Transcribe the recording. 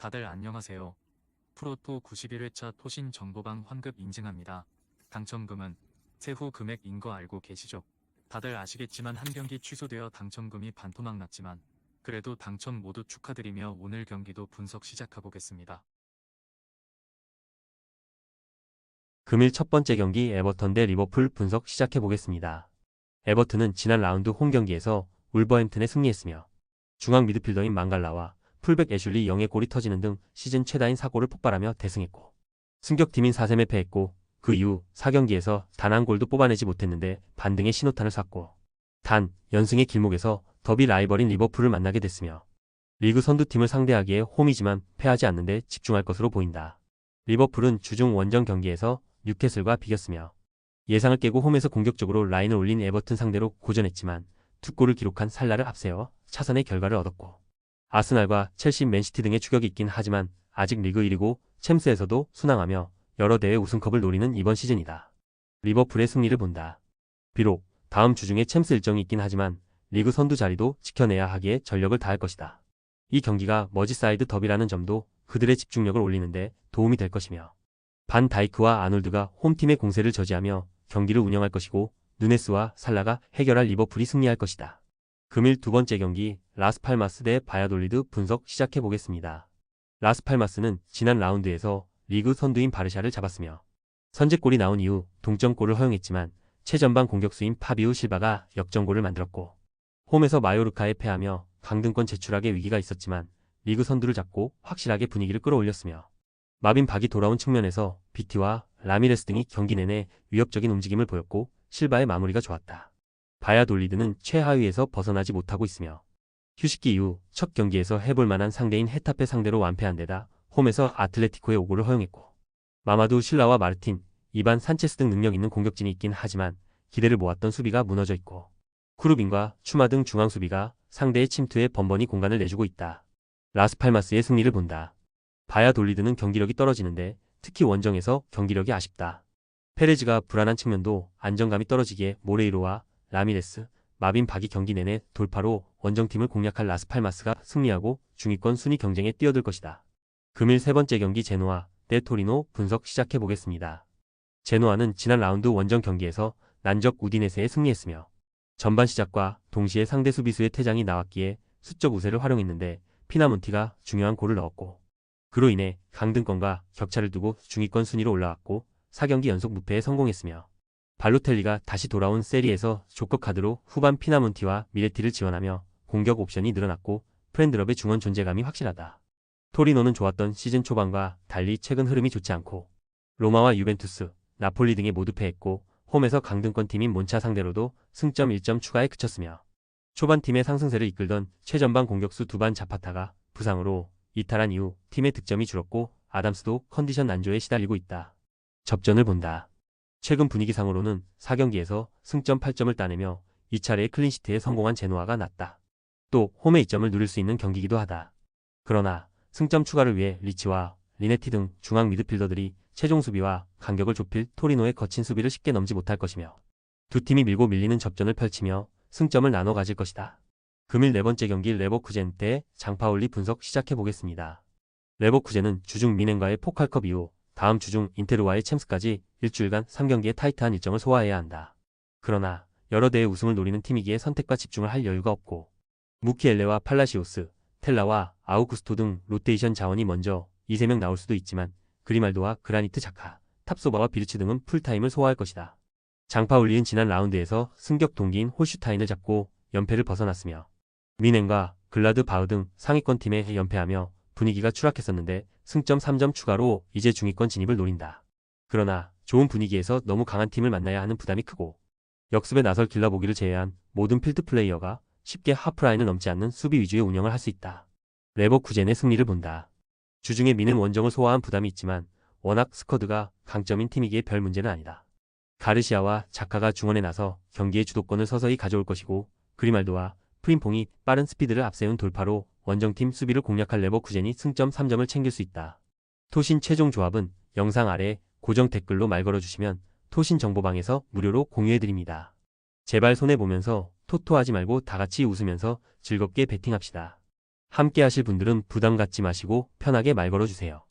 다들 안녕하세요. 프로토 91회차 토신 정보방 환급 인증합니다. 당첨금은 세후 금액인 거 알고 계시죠? 다들 아시겠지만 한 경기 취소되어 당첨금이 반토막 났지만 그래도 당첨 모두 축하드리며 오늘 경기도 분석 시작해보겠습니다. 금일 첫 번째 경기 에버턴 대 리버풀 분석 시작해 보겠습니다. 에버튼은 지난 라운드 홈 경기에서 울버햄튼에 승리했으며 중앙 미드필더인 망갈라와 풀백 애슐리 0의 골이 터지는 등 시즌 최다인 4골을 폭발하며 대승했고 승격팀인 4셈에 패했고 그 이후 4경기에서 단 한 골도 뽑아내지 못했는데 반등의 신호탄을 쐈고 단 연승의 길목에서 더비 라이벌인 리버풀을 만나게 됐으며 리그 선두팀을 상대하기에 홈이지만 패하지 않는데 집중할 것으로 보인다. 리버풀은 주중 원정 경기에서 뉴캐슬과 비겼으며 예상을 깨고 홈에서 공격적으로 라인을 올린 에버튼 상대로 고전했지만 두 골을 기록한 살라를 앞세워 차선의 결과를 얻었고 아스날과 첼시, 맨시티 등의 추격이 있긴 하지만 아직 리그 1위고 챔스에서도 순항하며 여러 대회 우승컵을 노리는 이번 시즌이다. 리버풀의 승리를 본다. 비록 다음 주 중에 챔스 일정이 있긴 하지만 리그 선두 자리도 지켜내야 하기에 전력을 다할 것이다. 이 경기가 머지사이드 더비라는 점도 그들의 집중력을 올리는데 도움이 될 것이며 반 다이크와 아놀드가 홈팀의 공세를 저지하며 경기를 운영할 것이고 누네스와 살라가 해결할 리버풀이 승리할 것이다. 금일 두 번째 경기 라스팔마스 대 바야돌리드 분석 시작해 보겠습니다. 라스팔마스는 지난 라운드에서 리그 선두인 바르샤를 잡았으며 선제골이 나온 이후 동점골을 허용했지만 최전방 공격수인 파비우 실바가 역전골을 만들었고 홈에서 마요르카에 패하며 강등권 제출하게 위기가 있었지만 리그 선두를 잡고 확실하게 분위기를 끌어올렸으며 마빈 박이 돌아온 측면에서 비티와 라미레스 등이 경기 내내 위협적인 움직임을 보였고 실바의 마무리가 좋았다. 바야돌리드는 최하위에서 벗어나지 못하고 있으며 휴식기 이후 첫 경기에서 해볼 만한 상대인 헤타페 상대로 완패한 데다 홈에서 아틀레티코의 오고를 허용했고 마마두 실라와 마르틴, 이반 산체스 등 능력 있는 공격진이 있긴 하지만 기대를 모았던 수비가 무너져 있고 쿠르빈과 추마 등 중앙 수비가 상대의 침투에 번번이 공간을 내주고 있다. 라스팔마스의 승리를 본다. 바야돌리드는 경기력이 떨어지는데 특히 원정에서 경기력이 아쉽다. 페레즈가 불안한 측면도 안정감이 떨어지기에 모레이로와 라미레스, 마빈 박이 경기 내내 돌파로 원정팀을 공략할 라스팔마스가 승리하고 중위권 순위 경쟁에 뛰어들 것이다. 금일 세 번째 경기 제노아 대 토리노 분석 시작해 보겠습니다. 제노아는 지난 라운드 원정 경기에서 난적 우디네세에 승리했으며 전반 시작과 동시에 상대 수비수의 퇴장이 나왔기에 수적 우세를 활용했는데 피나몬티가 중요한 골을 넣었고 그로 인해 강등권과 격차를 두고 중위권 순위로 올라왔고 4경기 연속 무패에 성공했으며 발로텔리가 다시 돌아온 세리에서 조커 카드로 후반 피나몬티와 미레티를 지원하며 공격 옵션이 늘어났고 프렌드럽의 중원 존재감이 확실하다. 토리노는 좋았던 시즌 초반과 달리 최근 흐름이 좋지 않고 로마와 유벤투스, 나폴리 등에 모두 패했고 홈에서 강등권 팀인 몬차 상대로도 승점 1점 추가에 그쳤으며 초반 팀의 상승세를 이끌던 최전방 공격수 두반 자파타가 부상으로 이탈한 이후 팀의 득점이 줄었고 아담스도 컨디션 난조에 시달리고 있다. 접전을 본다. 최근 분위기상으로는 4경기에서 승점 8점을 따내며 2차례의 클린시트에 성공한 제노아가 낫다. 또 홈의 이점을 누릴 수 있는 경기이기도 하다. 그러나 승점 추가를 위해 리치와 리네티 등 중앙 미드필더들이 최종 수비와 간격을 좁힐 토리노의 거친 수비를 쉽게 넘지 못할 것이며 두 팀이 밀고 밀리는 접전을 펼치며 승점을 나눠 가질 것이다. 금일 네 번째 경기 레버쿠젠 대 장파올리 분석 시작해 보겠습니다. 레버쿠젠은 주중 미넨과의 포칼컵 이후 다음 주 중 인테르와의 챔스까지 일주일간 3경기의 타이트한 일정을 소화해야 한다. 그러나 여러 대회 우승을 노리는 팀이기에 선택과 집중을 할 여유가 없고 무키엘레와 팔라시오스, 텔라와 아우구스토 등 로테이션 자원이 먼저 이세명 나올 수도 있지만 그리말도와 그라니트 자카, 탑소바와 비르츠 등은 풀타임을 소화할 것이다. 장파올리는 지난 라운드에서 승격 동기인 홀슈타인을 잡고 연패를 벗어났으며 미넨과 글라드 바흐 등 상위권 팀에 연패하며 분위기가 추락했었는데 승점 3점 추가로 이제 중위권 진입을 노린다. 그러나 좋은 분위기에서 너무 강한 팀을 만나야 하는 부담이 크고 역습에 나설 길라보기를 제외한 모든 필드 플레이어가 쉽게 하프라인을 넘지 않는 수비 위주의 운영을 할 수 있다. 레버쿠젠의 승리를 본다. 주중에 미는 원정을 소화한 부담이 있지만 워낙 스쿼드가 강점인 팀이기에 별 문제는 아니다. 가르시아와 자카가 중원에 나서 경기의 주도권을 서서히 가져올 것이고 그리말도와 프림퐁이 빠른 스피드를 앞세운 돌파로 원정팀 수비를 공략할 레버쿠젠이 승점 3점을 챙길 수 있다. 토신 최종 조합은 영상 아래 고정 댓글로 말 걸어주시면 토신 정보방에서 무료로 공유해드립니다. 제발 손해보면서 토토하지 말고 다같이 웃으면서 즐겁게 베팅합시다. 함께 하실 분들은 부담 갖지 마시고 편하게 말 걸어주세요.